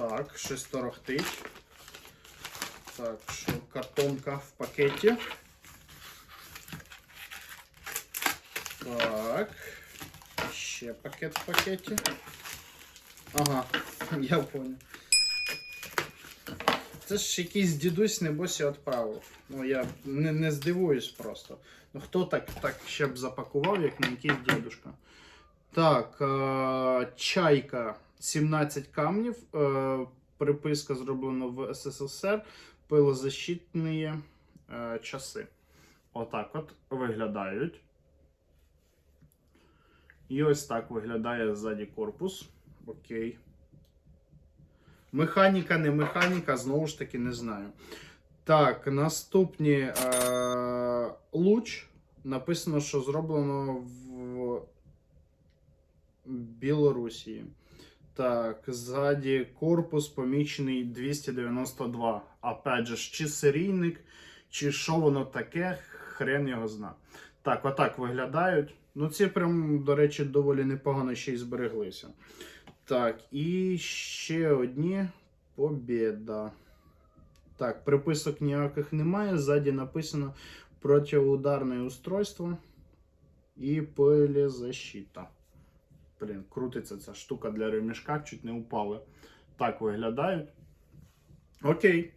Так, щось торохтить. Так, що картонка в пакеті. Так. Ще пакет в пакеті. Ага, я понял. Це ж якийсь дідусь, небось, відправив. Ну, я не, не здивуюсь просто. Ну хто так, так ще б запакував, як не якийсь дідушка. Так, е, чайка 17 камнів. Е, приписка зроблена в СССР. Пилозащитні е, часи. Отак от виглядають. І ось так виглядає ззаді корпус. Окей. Механіка, не механіка, знову ж таки, не знаю. Так, наступні е, луч. Написано, що зроблено в Білорусі. Так, ззаді корпус помічений 292. Опять же, чи серійник, чи що воно таке, хрен його зна. Так, отак виглядають. Ну, ці прям, до речі, доволі непогано ще й збереглися. Так, і ще одні побєда. Так, приписок ніяких немає. Ззаді написано протиударне устройство і пилезащита. Блін, крутиться ця штука для ремішка, чуть не упали. Так виглядають. Окей.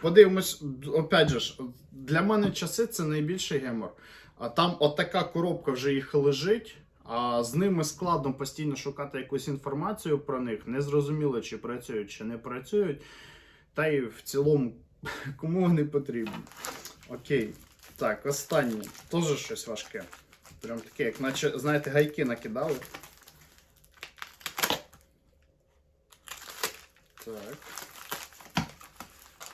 Подивимось, опять же, для мене часи це найбільший гемор. А там отака коробка вже їх лежить, а з ними складно постійно шукати якусь інформацію про них. Не зрозуміло, чи працюють, чи не працюють. Та й в цілому, кому вони потрібні. Окей. Так, останнє. Теж щось важке. Прям таке, як наче, знаєте, гайки накидали. Так.